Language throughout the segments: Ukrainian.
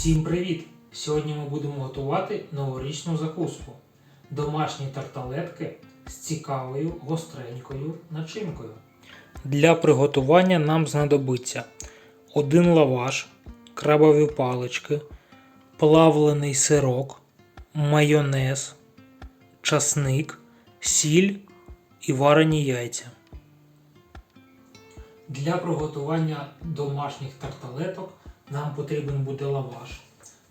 Всім привіт! Сьогодні ми будемо готувати новорічну закуску. Домашні тарталетки з цікавою гостренькою начинкою. Для приготування нам знадобиться один лаваш, крабові палички, плавлений сирок, майонез, часник, сіль і варені яйця. Для приготування домашніх тарталеток нам потрібен буде лаваш.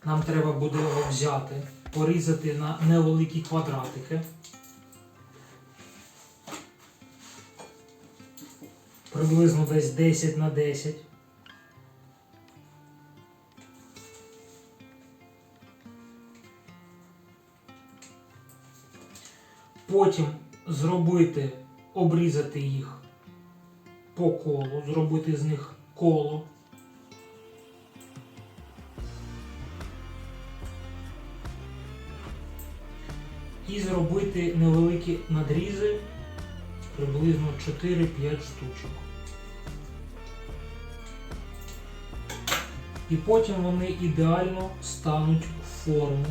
Нам треба буде його взяти, порізати на невеликі квадратики. Приблизно десь 10 на 10. Потім зробити, обрізати їх по колу, зробити з них коло. І зробити невеликі надрізи приблизно 4-5 штучок. І потім вони ідеально стануть в форму.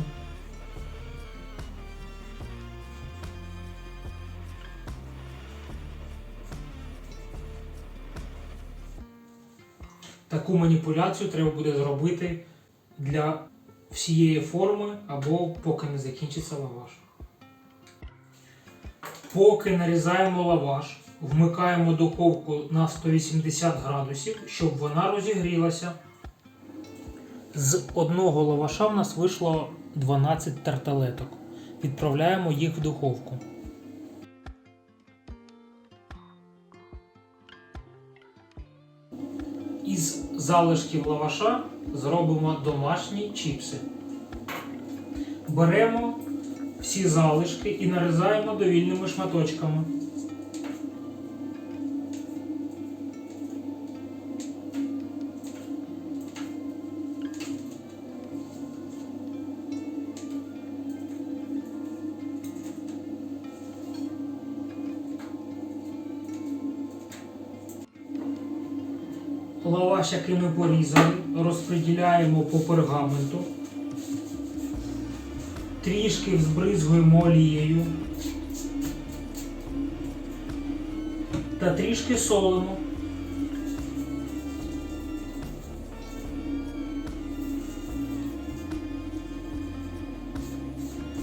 Таку маніпуляцію треба буде зробити для всієї форми або поки не закінчиться лаваш. Поки нарізаємо лаваш, вмикаємо духовку на 180 градусів, щоб вона розігрілася. З одного лаваша в нас вийшло 12 тарталеток. Відправляємо їх в духовку. Із залишків лаваша зробимо домашні чіпси. Беремо всі залишки і нарізаємо довільними шматочками. Лаваш, який ми порізали, розподіляємо по пергаменту. Трішки взбризгуємо олією. Та трішки солимо.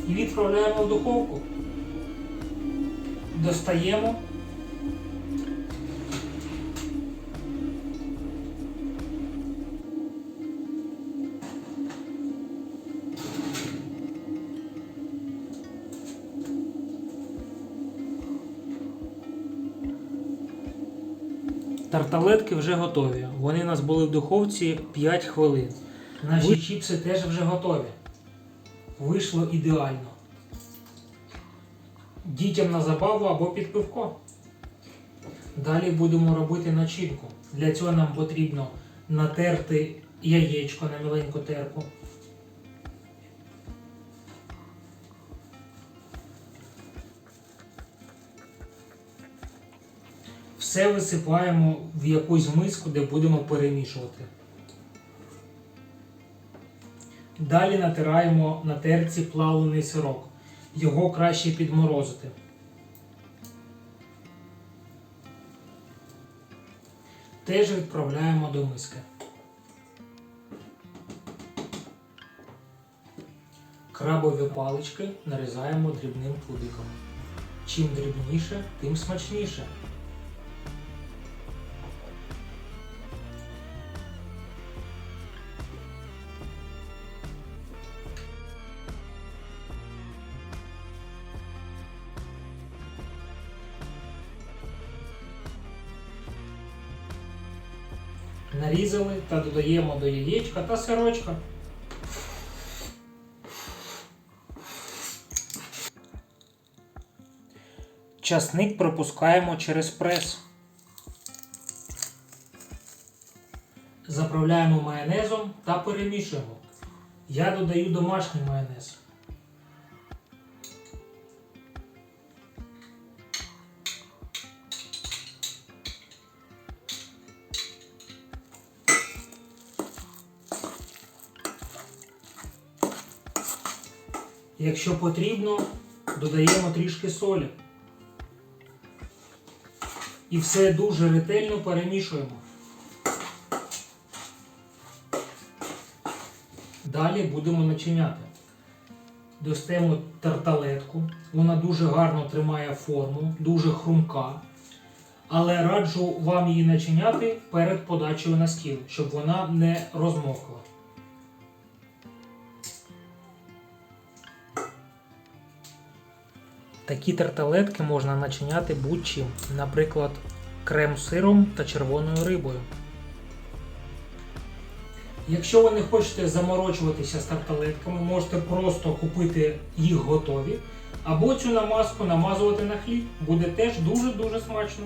І відправляємо в духовку. Достаємо. Тарталетки вже готові. Вони у нас були в духовці 5 хвилин. Наші чіпси теж вже готові. Вийшло ідеально. Дітям на забаву або під пивко. Далі будемо робити начинку. Для цього нам потрібно натерти яєчко на міленьку терку. Все висипаємо в якусь миску, де будемо перемішувати. Далі натираємо на терці плавлений сирок. Його краще підморозити. Теж відправляємо до миски. Крабові палички нарізаємо дрібним кубиком. Чим дрібніше, тим смачніше. Нарізали та додаємо до яєчка та сирочка. Часник пропускаємо через прес. Заправляємо майонезом та перемішуємо. Я додаю домашній майонез. Якщо потрібно, додаємо трішки солі. І все дуже ретельно перемішуємо. Далі будемо начиняти. Достаємо тарталетку. Вона дуже гарно тримає форму, дуже хрумка. Але раджу вам її начиняти перед подачею на стіл, щоб вона не розмокла. Такі тарталетки можна начиняти будь-чим, наприклад, крем-сиром та червоною рибою. Якщо ви не хочете заморочуватися з тарталетками, можете просто купити їх готові, або цю намазку намазувати на хліб. Буде теж дуже-дуже смачно.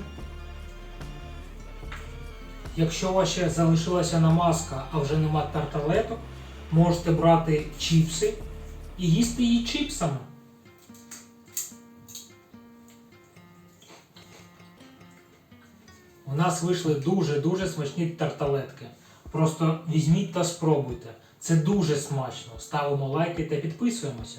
Якщо у вас ще залишилася намазка, а вже нема тарталеток, можете брати чіпси і їсти її чіпсами. У нас вийшли дуже-дуже смачні тарталетки. Просто візьміть та спробуйте. Це дуже смачно. Ставимо лайки та підписуємося.